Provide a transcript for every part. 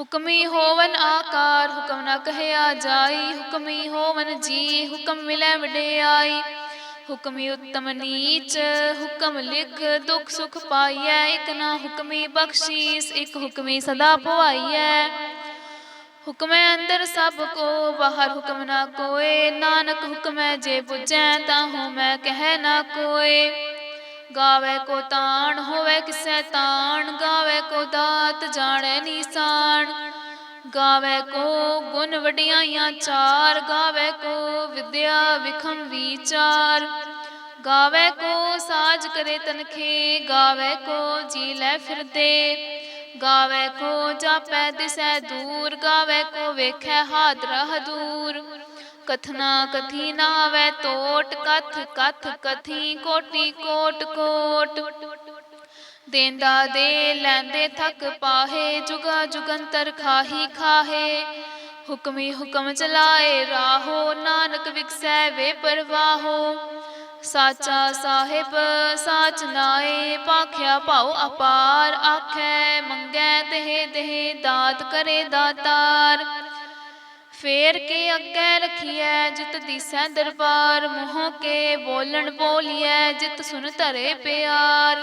ਹੁਕਮੀ ਹੋਵਨ ਆਕਾਰ, ਹੁਕਮ ਨਾ ਕਹਿਆ ਜਾਈ। ਹੁਕਮੀ ਹੋਵਨ ਜੀ, ਹੁਕਮ ਮਿਲੈ ਵਡਿਆਈ। ਹੁਕਮੀ ਉੱਤਮ ਨੀਚ, ਹੁਕਮ ਲਿਖ, ਦੁਖ ਸੁਖ ਪਾਈਐ। ਇਕ ਨਾ ਹੁਕਮੀ ਬਖਸ਼ੀਸ, ਇਕ ਹੁਕਮੀ ਸਦਾ ਭਵਾਈਐ। ਹੁਕਮੈ ਅੰਦਰ ਸਭ ਕੋ, ਬਾਹਰ ਹੁਕਮ ਨਾ ਕੋਏ। ਨਾਨਕ ਹੁਕਮੈ ਜੇ 부ਜੈ ਤਾਂ ਹਉ ਮੈਂ ਕਹਿ ਨਾ ਕੋਏ। ਗਾਵੇ ਕੋ ਤਾਣ, ਹੋਵੇ ਕਿਸੈ ਤਾਣ। ਗਾਵੇ ਕੋ ਦਾਤ, ਜਾਣੈ ਨੀਸਾਨ ਗਾਵੇ ਕੋ ਗੁਣ ਵਡਿਆਈਆਂ ਚਾਰ, ਗਾਵੇ ਕੋ ਵਿਦਿਆ ਵਿਖਮ ਵਿਚਾਰ। ਗਾਵੇ ਕੋ ਸਾਜ ਕਰੇ ਤਨਖੇ, ਗਾਵੇ ਕੋ ਜੀ ਲੈ ਫਿਰਦੇ। ਗਾਵੇ ਕੋ ਜਾਪੈ ਦਿਸੈ ਦੂਰ, ਗਾਵੇ ਕੋ ਵੇਖੈ ਹਾਦਰਾ ਹਦੂਰ। ਕਥਨਾ ਕਥੀ ਨਾ ਆਵੈ ਤੋਟ, ਕਥ ਕਥ ਕਥੀ ਕੋਟੀ ਕੋਟ ਕੋਟ। ਦੇਂਦਾ ਦੇ ਲੈਂਦੇ ਥੱਕ ਪਾਹੇ, ਜੁਗਾ ਜੁਗੰਤਰ ਖਾਹੀ ਖਾਹੇ। ਹੁਕਮੀ ਹੁਕਮ ਚਲਾਏ ਰਾਹੋ, ਨਾਨਕ ਵਿਕਸੈ ਵੇ ਪਰਵਾਹੋ। ਸਾਚਾ ਸਾਹਿਬ, ਸਾਚ ਨਾਏ ਪਾਖਿਆ ਭਾਉ ਅਪਾਰ ਆਖੈ, ਮੰਗੈ ਦੇਹ ਦੇਹ ਦਾਤ ਕਰੇ ਦਾਤਾਰ। ਫੇਰ ਕੇ ਅੱਗੇ ਰਖੀਐ, ਜਿਤ ਦੀਸੈ ਦਰਬਾਰ, ਮੂੰਹ ਕੇ ਬੋਲਣ ਬੋਲੀਐ, ਜਿਤ ਸੁਨ ਧਰੇ ਪਿਆਰ।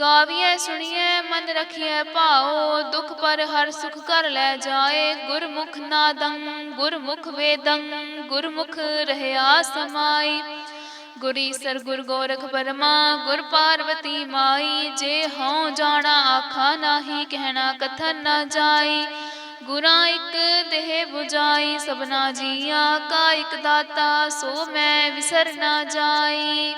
ਗਾਵੀਐ, ਸੁਣੀਐ, ਮਨ ਰਖੀਐ, ਭਾਉ, ਦੁਖ ਪਰ ਹਰ ਸੁਖ ਕਰ ਲੈ ਜਾਏ। ਗੁਰਮੁਖ ਨਾਦੰ, ਗੁਰਮੁਖ ਵੇਦੰ, ਗੁਰਮੁਖ ਰਹਿਆ ਸਮਾਈ। ਗੁਰੀ ਸਰ ਗੁਰ ਗੋਰਖ ਪਰਮਾ ਗੁਰ ਪਾਰਵਤੀ ਮਾਈ। ਜੇ ਹਉ ਜਾਣਾ ਆਖਾ ਨਾਹੀ, ਕਹਿਣਾ ਕਥਨ ਨਾ ਜਾਈ। ਗੁਰਾਂ ਇਕ ਦੇਹ 부ਜਾਈ ਸਭਨਾ ਜੀਆਂ ਕਾ ਇਕ ਦਾਤਾ, ਸੋ ਮੈਂ ਵਿਸਰ ਨਾ ਜਾਈ।